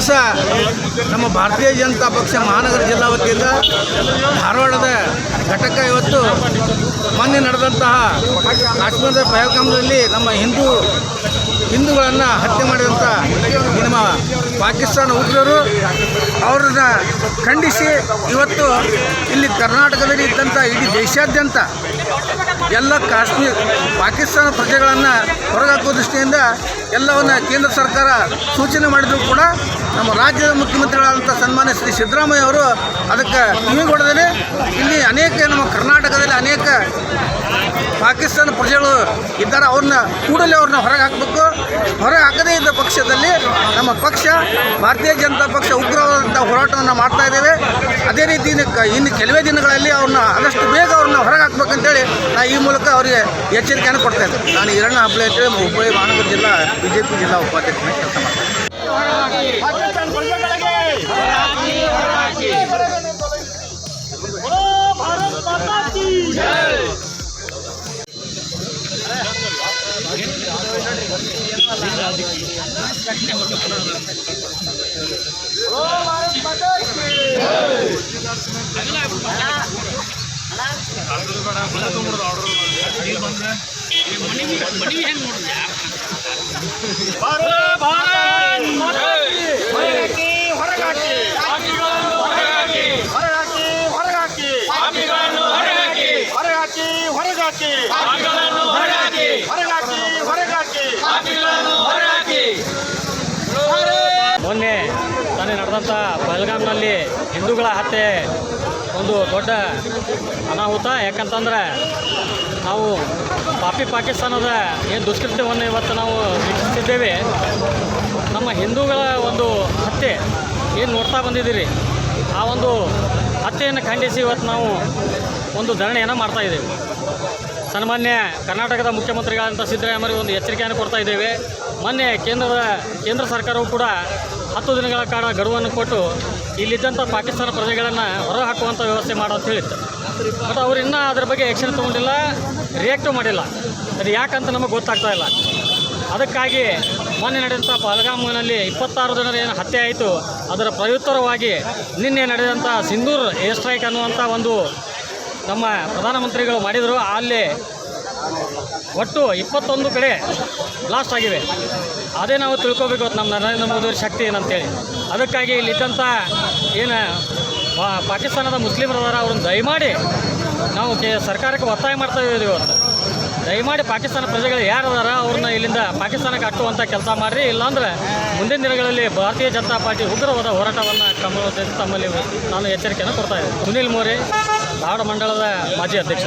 ದಿವಸ ನಮ್ಮ ಭಾರತೀಯ ಜನತಾ ಪಕ್ಷ ಮಹಾನಗರ ಜಿಲ್ಲಾ ವತಿಯಿಂದ ಧಾರವಾಡದ ಘಟಕ ಇವತ್ತು ಮೊನ್ನೆ ನಡೆದಂತಹ ಕಾಶ್ಮೀರದ ಪ್ರಯೋಗಮದಲ್ಲಿ ನಮ್ಮ ಹಿಂದೂ ಹಿಂದೂಗಳನ್ನು ಹತ್ಯೆ ಮಾಡಿದಂಥ ನಮ್ಮ ಪಾಕಿಸ್ತಾನ ಉಗ್ರರು ಅವ್ರನ್ನ ಖಂಡಿಸಿ ಇವತ್ತು ಇಲ್ಲಿ ಕರ್ನಾಟಕದಲ್ಲಿ ಇದ್ದಂಥ ಇಡೀ ದೇಶಾದ್ಯಂತ ಎಲ್ಲ ಕಾಶ್ಮೀರ ಪಾಕಿಸ್ತಾನ ಪ್ರಜೆಗಳನ್ನು ಹೊರಗಾಕುವ ದೃಷ್ಟಿಯಿಂದ ಎಲ್ಲವನ್ನ ಕೇಂದ್ರ ಸರ್ಕಾರ ಸೂಚನೆ ಮಾಡಿದರೂ ಕೂಡ ನಮ್ಮ ರಾಜ್ಯದ ಮುಖ್ಯಮಂತ್ರಿಗಳಾದಂಥ ಸನ್ಮಾನ್ಯ ಶ್ರೀ ಸಿದ್ದರಾಮಯ್ಯ ಅವರು ಅದಕ್ಕೆ ಕಿವಿಗೊಡದೇ ಇಲ್ಲಿ ಅನೇಕ ನಮ್ಮ ಕರ್ನಾಟಕದಲ್ಲಿ ಅನೇಕ ಪಾಕಿಸ್ತಾನ ಪ್ರಜೆಗಳು ಇದ್ದಾರೆ. ಅವ್ರನ್ನ ಕೂಡಲೇ ಅವ್ರನ್ನ ಹೊರಗೆ ಹಾಕಬೇಕು. ಹೊರಗೆ ಹಾಕದೇ ಇದ್ದ ಪಕ್ಷದಲ್ಲಿ ನಮ್ಮ ಪಕ್ಷ, ಭಾರತೀಯ ಜನತಾ ಪಕ್ಷ ಉಗ್ರವಾದಂಥ ಹೋರಾಟವನ್ನು ಮಾಡ್ತಾ ಇದ್ದೇವೆ. ಅದೇ ರೀತಿ ಇನ್ನು ಕೆಲವೇ ದಿನಗಳಲ್ಲಿ ಅವ್ರನ್ನ ಆದಷ್ಟು ಬೇಗ ಅವ್ರನ್ನ ಹೊರಗೆ ಹಾಕ್ಬೇಕಂತೇಳಿ ನಾ ಈ ಮೂಲಕ ಅವರಿಗೆ ಎಚ್ಚರಿಕೆಯನ್ನು ಕೊಡ್ತಾ ಇದ್ದೆ ನಾನು ಈರಣ್ಣ ಹಬ್ಬ ಅಂತೇಳಿ ಹುಬ್ಬಳ್ಳಿ ಮಹಾನಗರ ಜಿಲ್ಲಾ ಬಿ ಜೆ ಪಿ ಜಿಲ್ಲಾ ಉಪಾಧ್ಯಕ್ಷ. ಆರ್ಡರ್ ಮನಿ ಮನಿ ಹೆಂಗೆ ನೋಡಿದ್ಯಾ? ಭಾರತ ನಡೆದಂಥ ಪಹಲ್ಗಾಮ್ನಲ್ಲಿ ಹಿಂದೂಗಳ ಹತ್ಯೆ ಒಂದು ದೊಡ್ಡ ಅನಾಹುತ. ಯಾಕಂತಂದ್ರೆ ನಾವು ಪಾಪಿ ಪಾಕಿಸ್ತಾನದ ಏನು ದುಷ್ಕೃತ್ಯವನ್ನು ಇವತ್ತು ನಾವು ವೀಕ್ಷಿಸಿದ್ದೇವೆ ನಮ್ಮ ಹಿಂದೂಗಳ ಒಂದು ಹತ್ಯೆ ಏನು ನೋಡ್ತಾ ಬಂದಿದ್ದೀರಿ? ಆ ಒಂದು ಹತ್ಯೆಯನ್ನು ಖಂಡಿಸಿ ಇವತ್ತು ನಾವು ಒಂದು ಧರಣಿಯನ್ನು ಮಾಡ್ತಾ ಇದ್ದೇವೆ. ಸನ್ಮಾನ್ಯ ಕರ್ನಾಟಕದ ಮುಖ್ಯಮಂತ್ರಿಗಳಂತ ಸಿದ್ದರಾಮಯ್ಯ ಒಂದು ಎಚ್ಚರಿಕೆಯನ್ನು ಕೊಡ್ತಾ ಇದ್ದೇವೆ. ಮೊನ್ನೆ ಕೇಂದ್ರದ ಕೇಂದ್ರ ಸರ್ಕಾರವು ಕೂಡ ಹತ್ತು ದಿನಗಳ ಕಾಲ ಗಡುವನ್ನು ಕೊಟ್ಟು ಇಲ್ಲಿದ್ದಂಥ ಪಾಕಿಸ್ತಾನ ಪ್ರಜೆಗಳನ್ನು ಹೊರಹಾಕುವಂಥ ವ್ಯವಸ್ಥೆ ಮಾಡೋ ಅಂತ ಹೇಳಿತ್ತು ಬಟ್ ಅವರು ಇನ್ನೂ ಅದ್ರ ಬಗ್ಗೆ ಆ್ಯಕ್ಷನ್ ತೊಗೊಂಡಿಲ್ಲ ರಿಯಾಕ್ಟು ಮಾಡಿಲ್ಲ. ಅದು ಯಾಕಂತ ನಮಗೆ ಗೊತ್ತಾಗ್ತಾ ಇಲ್ಲ. ಅದಕ್ಕಾಗಿ ಮೊನ್ನೆ ನಡೆದಂಥ ಪಹಲ್ಗಾಮ್ನಲ್ಲಿ ಇಪ್ಪತ್ತಾರು ಜನರ ಏನು ಹತ್ಯೆ ಆಯಿತು. ಅದರ ಪ್ರಯುತ್ತರವಾಗಿ ನಿನ್ನೆ ನಡೆದಂಥ ಸಿಂಧೂರ್ ಏರ್ ಸ್ಟ್ರೈಕ್ ಅನ್ನುವಂಥ ಒಂದು ನಮ್ಮ ಪ್ರಧಾನಮಂತ್ರಿಗಳು ಮಾಡಿದರು. ಅಲ್ಲಿ ಒಟ್ಟು ಇಪ್ಪತ್ತೊಂದು ಕಡೆ ಬ್ಲಾಸ್ಟ್ ಆಗಿವೆ. ಅದೇ ನಾವು ತಿಳ್ಕೊಬೇಕು ನಮ್ಮ ನರೇಂದ್ರ ಮೋದಿಯವ್ರ ಶಕ್ತಿ ಏನಂತೇಳಿ. ಅದಕ್ಕಾಗಿ ಇಲ್ಲಿದ್ದಂಥ ಏನು ಪಾಕಿಸ್ತಾನದ ಪಾಕಿಸ್ತಾನದ ಮುಸ್ಲಿಮರದಾರ ಅವ್ರನ್ನ ದಯಮಾಡಿ ನಾವು ಕೆ, ಸರ್ಕಾರಕ್ಕೆ ಒತ್ತಾಯ ಮಾಡ್ತಾ ಇದ್ದೀವಿ ಇವತ್ತು. ದಯಮಾಡಿ ಪಾಕಿಸ್ತಾನ ಪ್ರಜೆಗಳು ಯಾರು ಅದಾರ ಅವ್ರನ್ನ ಇಲ್ಲಿಂದ ಪಾಕಿಸ್ತಾನಕ್ಕೆ ಅಟ್ಟುವಂಥ ಕೆಲಸ ಮಾಡಿರಿ, ಇಲ್ಲಾಂದ್ರೆ ಮುಂದಿನ ದಿನಗಳಲ್ಲಿ ಭಾರತೀಯ ಜನತಾ ಪಾರ್ಟಿ ಉಗ್ರವಾದ ಹೋರಾಟವನ್ನು ಕಮ್ಮ ತಮ್ಮಲ್ಲಿ ನಾನು ಎಚ್ಚರಿಕೆಯನ್ನು ಕೊಡ್ತಾ ಇದ್ದೀನಿ. ಸುನೀಲ್ ಮೋರೆ ಧಾರವಾಡ ಮಂಡಳದ ಮಾಜಿ ಅಧ್ಯಕ್ಷ.